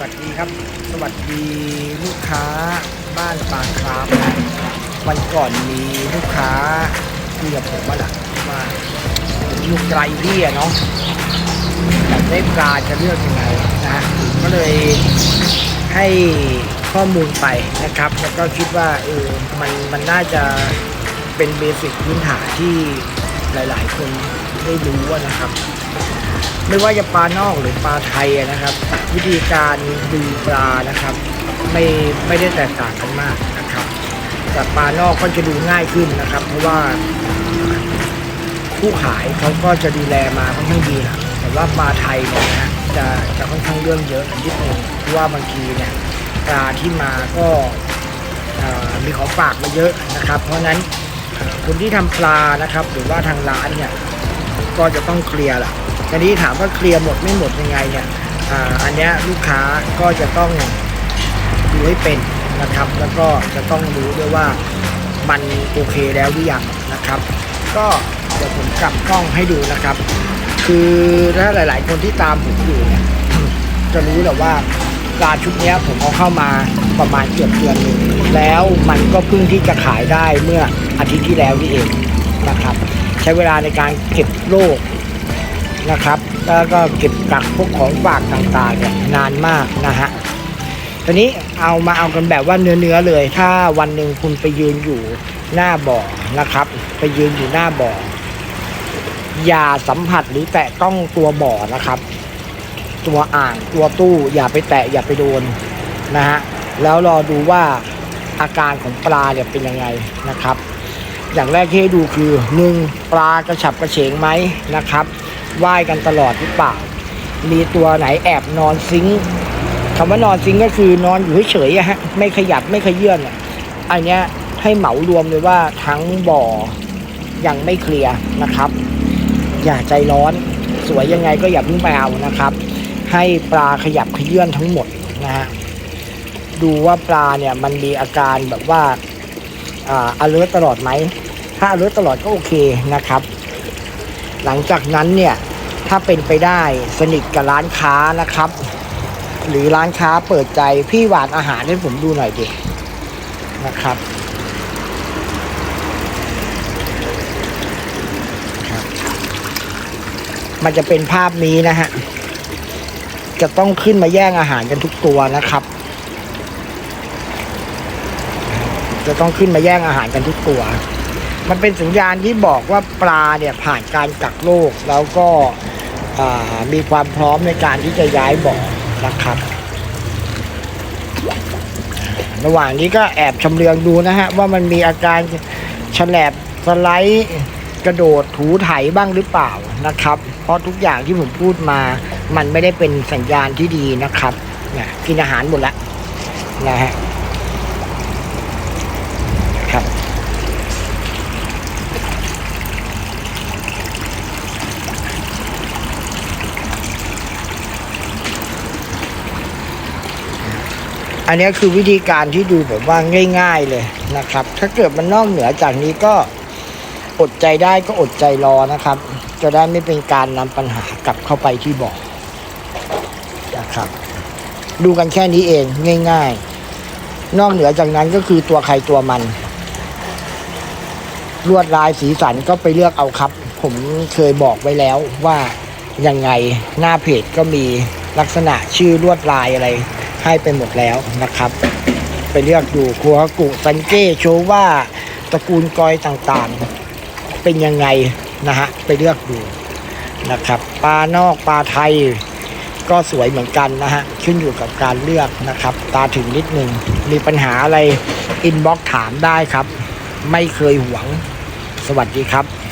วัสดีครับ สวัสดีลูกค้าบ้านปากครามวันก่อนมีลูกค้าคุยกับผมว่าล่ะว่าอยู่ไกลพี่อะเนาะอยากได้ปลาจะเลือกยังไงนะฮะผมก็เลยให้ข้อมูลไปนะครับ แล้วก็คิดว่าเออมันมันน่าจะเป็นเบสิกพื้นฐานที่ หลายๆ คนได้รู้นะครับ ไม่ว่าจะปลานอกหรือปลาไทยนะครับ วิธีการดูปลานะครับ ไม่ไม่ได้แตกต่างกันมากนะครับแต่ปลานอกก็จะดูง่ายขึ้นนะครับ เพราะว่าผู้ขายเขาก็จะดูแลมาค่อนข้างดีนะแต่ว่าปลาไทยเนี่ยนะจะจะค่อนข้างเรื่องเยอะนิดนึงเพราะว่าบางทีเนี่ยปลาที่มาก็มีของฝากมาเยอะนะครับ เพราะนั้น คนที่ทำปลานะครับ หรือว่าทางร้านเนี่ยก็จะต้องเคลียร์แหละทีนี้ถามว่าเคลียร์หมดไม่หมดยังไงเนี่ยอ่าอันเนี้ยลูกค้าก็จะต้องดูให้เป็นนะครับ แล้วก็จะต้องรู้ด้วยว่ามันโอเคแล้วหรือยังนะครับ ก็เดี๋ยวผมกลับกล้องให้ดูนะครับ คือถ้าหลาย ๆ คนที่ตามผมอยู่เนี่ยจะรู้แหละว่าปลาชุดเนี้ยผมเอาเข้ามาประมาณเกือบเดือนหนึ่งแล้วมันก็เพิ่งที่จะขายได้เมื่อ อาทิตย์ที่แล้วนี่เองนะครับ ใช้เวลาในการเก็บโรคนะครับ แล้วก็เก็บกักพวกของฝากต่างๆเนี่ยนานมากนะฮะทีนี้เอามาเอากันแบบว่าเนื้อๆเลย ถ้าวันหนึ่งคุณไปยืนอยู่หน้าบ่อนะครับ ไปยืนอยู่หน้าบ่ออย่าสัมผัสหรือแตะต้องตัวบ่อนะครับ ตัวอ่างตัวตู้อย่าไปแตะอย่าไปโดนนะฮะแล้วรอดูว่าอาการของปลาเนี่ยเป็นยังไงนะครับ อย่างแรกที่ให้ดูคือหนึ่งปลากระฉับกระเฉงไหมนะครับว่ายกันตลอดหรือเปล่า มีตัวไหนแอบนอนซิงคำว่านอนซิงก็คือนอนอยู่เฉยๆฮะไม่ขยับไม่ขยื่นอะอันเนี้ยให้เหมารวมเลยว่าทั้งบ่อยังไม่เคลียร์นะครับ อย่าใจร้อนสวยยังไงก็อย่าเพิ่งไปเอานะครับ ให้ปลาขยับขยื่นทั้งหมดนะฮะดูว่าปลาเนี่ยมันมีอาการแบบว่าอ่า alert ตลอดไหม ถ้า alert ตลอดก็โอเคนะครับ หลังจากนั้นเนี่ยถ้าเป็นไปได้สนิทกับร้านค้านะครับ หรือร้านค้าเปิดใจพี่หวานอาหารให้ผมดูหน่อยดินะครับมันจะเป็นภาพนี้นะฮะ จะต้องขึ้นมาแย่งอาหารกันทุกตัวนะครับ จะต้องขึ้นมาแย่งอาหารกันทุกตัว มันเป็นสัญญาณที่บอกว่าปลาเนี่ยผ่านการกักโรคแล้วก็มีความพร้อมในการที่จะย้ายบ่อนะครับ ระหว่างนี้ก็แอบชำเลืองดูนะฮะว่ามันมีอาการฉลบสไลด์กระโดดถูไถบ้างหรือเปล่านะครับ เพราะทุกอย่างที่ผมพูดมามันไม่ได้เป็นสัญญาณที่ดีนะครับเนี่ยกินอาหารหมดแล้วนะฮะ อันนี้คือวิธีการที่ดูแบบว่าง่าย ๆเลยนะครับ ถ้าเกิดมันนอกเหนือจากนี้ก็อดใจได้ก็อดใจรอนะครับ จะได้ไม่เป็นการนำปัญหากลับเข้าไปที่บ่อนะครับ ดูกันแค่นี้เองง่าย ๆ นอกเหนือจากนั้นก็คือตัวใครตัวมัน ลวดลายสีสันก็ไปเลือกเอาครับ ผมเคยบอกไว้แล้วว่ายังไงหน้าเพจก็มีลักษณะชื่อลวดลายอะไร ให้ไปหมดแล้วนะครับ ไปเลือกดูครัวกุซันเก้โชว่าตระกูลกอยต่างๆ เป็นยังไงนะฮะไปเลือกดูนะครับปลานอกปลาไทยก็สวยเหมือนกันนะฮะขึ้นอยู่กับการเลือกนะครับ ตาถึงนิดนึงมีปัญหาอะไรอินบ็อกถามได้ครับ ไม่เคยหวง สวัสดีครับ